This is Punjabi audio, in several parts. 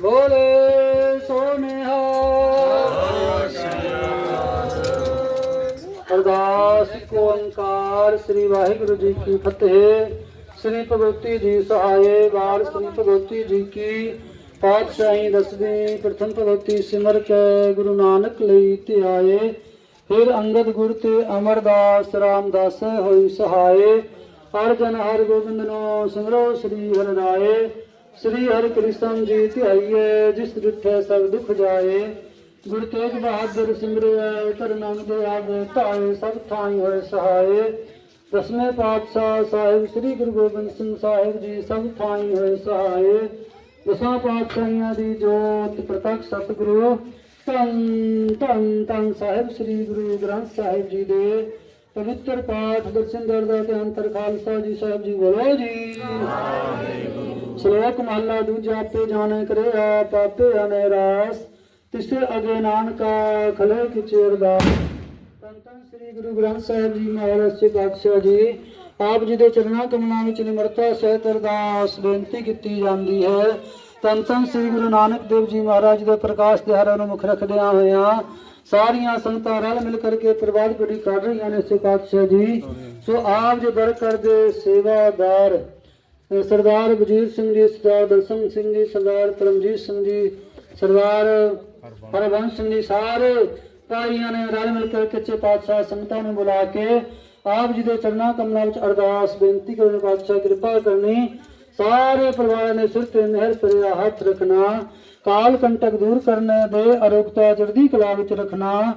ਬੋਲੇ ਸੋਨਿਹਾ ਅਰਦਾਸ ਕੋ ਓੰਕਾਰ ਸ੍ਰੀ ਵਾਹਿਗੁਰੂ ਜੀ ਕੀ ਫਤਿਹ। ਸ੍ਰੀ ਭਗਵਤੀ ਜੀ ਸਹਾਏ ਵਾਰ ਸ੍ਰੀ ਭਗਵਤੀ ਜੀ ਕੀ ਪਾਤਸ਼ਾਹੀ ਦਸਵੀਂ ਪ੍ਰਥਮ ਭਗਵਤੀ ਸਿਮਰ ਕੇ ਗੁਰੂ ਨਾਨਕ ਲਈ ਧਿਆਏ ਫਿਰ ਅੰਗਦ ਗੁਰ ਤੇ ਅਮਰਦਾਸ ਰਾਮਦਾਸ ਹੋਈ ਸਹਾਏ। ਹਰ ਜਨ ਹਰ ਗੋਬਿੰਦ ਨੂੰ ਸਿਮਰੋ ਸ੍ਰੀ ਹਰਿ ਰਾਏ। ਸ੍ਰੀ ਹਰਿ ਕ੍ਰਿਸ਼ਨ ਜੀ ਧਿਆਈਏ ਜਿਸ ਰਿਠੇ ਸਭ ਦੁਖ ਜਾਏ। ਗੁਰ ਤੇਗ ਬਹਾਦਰ ਸਿਮਰਿਆ ਕਰ ਨਾਮ ਦੇ ਆਗੇ ਧਾਏ, ਸਭ ਥਾਈ ਹੋਏ ਸਹਾਏ। ਦਸਵੇਂ ਪਾਤਸ਼ਾਹ ਸਾਹਿਬ ਸ੍ਰੀ ਗੁਰੂ ਗੋਬਿੰਦ ਸਿੰਘ ਸਾਹਿਬ ਜੀ, ਸਭ ਥਾਈ ਹੋਏ ਸਹਾਏ। ਦਸਾਂ ਪਾਤਸ਼ਾਹੀਆਂ ਦੀ ਜੋਤ, ਪ੍ਰਤੱਖ ਸਤਿਗੁਰੂ। ਧੰਨ ਧੰਨ ਧੰਨ ਸਾਹਿਬ ਸ੍ਰੀ ਗੁਰੂ ਗ੍ਰੰਥ ਸਾਹਿਬ ਜੀ ਦੇ ਪਵਿੱਤਰ ਪਾਠ ਦਰਸ਼ਨ ਕਰਦਾ ਤੇ ਅੰਤਰ ਖਾਲਸਾ ਜੀ ਸਾਹਿਬ ਜੀ ਬੋਲੋ ਜੀ। ਸ਼ਲੋਕ ਮਹਲਾ ਦੂਜਾ ਆਪੇ ਜਾਣੇ ਕਰੇ ਆਪ ਅਨੇਰਾਸ। ਤਿਸੇ ਅਗੇ ਨਾਨਕਾ, ਖਲੇ ਕਿਚੇ ਅਰਦਾਸ। ਧੰਨ ਧੰਨ ਸ੍ਰੀ ਗੁਰੂ ਗ੍ਰੰਥ ਸਾਹਿਬ ਜੀ ਮਹਾਰਾਜ ਜੀ ਪਾਤਸ਼ਾਹ ਜੀ, ਆਪ ਜੀ ਦੇ ਚਰਨਾਂ ਕਮਲਾਂ ਵਿੱਚ ਨਿਮਰਤਾ ਸਹਿਤ ਅਰਦਾਸ ਬੇਨਤੀ ਕੀਤੀ ਜਾਂਦੀ ਹੈ। ਧੰਨ ਧੰਨ ਸ੍ਰੀ ਗੁਰੂ ਨਾਨਕ ਦੇਵ ਜੀ ਮਹਾਰਾਜ ਦੇ ਪ੍ਰਕਾਸ਼ ਦਿਹਾੜਾ ਨੂੰ ਮੁੱਖ ਰੱਖਦਿਆਂ ਹੋਇਆਂ ਸਾਰੀਆਂ ਸੰਗਤਾਂ ਰਲ ਮਿਲ ਕਰਕੇ ਪ੍ਰਵਾਦ ਕੜੀ ਕਰ ਰਹੀਆਂ ਨੇ ਸੇ ਪਾਤਸ਼ਾਹ ਜੀ। ਸੋ ਆਪ ਜੀ ਬਰਕਰ ਦੇ ਸੇਵਾਦਾਰ। ਸਰਦਾਰ ਵਜੀਰ ਸਿੰਘ ਜੀ, ਸਰਦਾਰ ਦਲਸੰਗ ਸਿੰਘ ਜੀ, ਸਰਦਾਰ ਪਰਮਜੀਤ ਸਿੰਘ ਜੀ, ਸਰਦਾਰ ਹਰਬੰਸ ਸਿੰਘ ਜੀ, ਸਾਰੇ ਭਾਈਆਂ ਨੇ ਰਲ ਮਿਲ ਕੇ ਕੱਚੇ ਪਾਤਸ਼ਾਹ ਸੰਗਤਾਂ ਨੂੰ ਬੁਲਾ ਕੇ ਆਪ ਜੀ ਦੇ ਚਰਨਾਂ ਕਮਲਾਂ ਵਿੱਚ ਅਰਦਾਸ, ਬੇਨਤੀ ਕਰਨ, ਪਾਤਸ਼ਾਹ ਕਿਰਪਾ ਕਰਨੀ। ਸਾਰੇ ਪਰਿਵਾਰ ਨੇ ਸਿਰ ਤੇ ਮਿਹਰ ਭਰਿਆ ਹੱਥ ਰੱਖਣਾ, ਕਾਲ ਕੰਟਕ ਦੂਰ ਕਰਨੇ ਦੇ ਅਰੋਗਤਾ ਚੜ੍ਹਦੀ ਕਲਾ ਵਿੱਚ ਰੱਖਣਾ,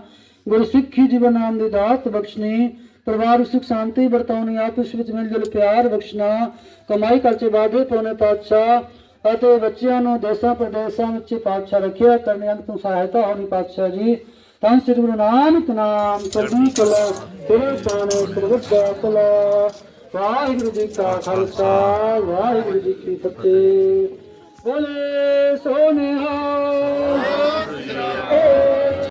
ਗੁਰਸਿੱਖੀ ਜੀਵਨ ਨਾਮ ਦੀ ਦਾਤ ਬਖਸ਼ਣੀ ਪਰਿਵਾਰ ਸੁਖ ਸ਼ਾਂਤੀ ਵਰਤਾਉਣੀ ਆਪਸ ਵਿੱਚ ਮਿਲ ਜੁਲ ਪਿਆਰ ਬਖਸ਼ਣਾ, ਕਮਾਈ ਖਰਚੇ ਵਾਧੇ ਪਾਉਣੇ ਪਾਤਸ਼ਾਹ ਅਤੇ ਬੱਚਿਆਂ ਨੂੰ ਦੇਸਾਂ ਪ੍ਰਦੇਸਾਂ ਵਿੱਚ ਪਾਤਸ਼ਾਹ ਰੱਖਿਆ ਕਰਨੇ ਅੰਤ ਨੂੰ ਸਹਾਇਤਾ ਹੋਣੀ ਪਾਤਸ਼ਾਹ ਜੀ। ਤਾਂ ਸ੍ਰੀ ਗੁਰੂ ਨਾਨਕ ਨਾਮ ਚੜ੍ਹਦੀ ਕਲਾ ਤੇਰੇ ਬਾਣੇ ਸਰਬਤ ਦਾ ਕਲਾ। ਵਾਹਿਗੁਰੂ ਜੀ ਕਾ ਖਾਲਸਾ, ਵਾਹਿਗੁਰੂ ਜੀ ਕੀ ਫਤਿਹ। ਬੋਲੇ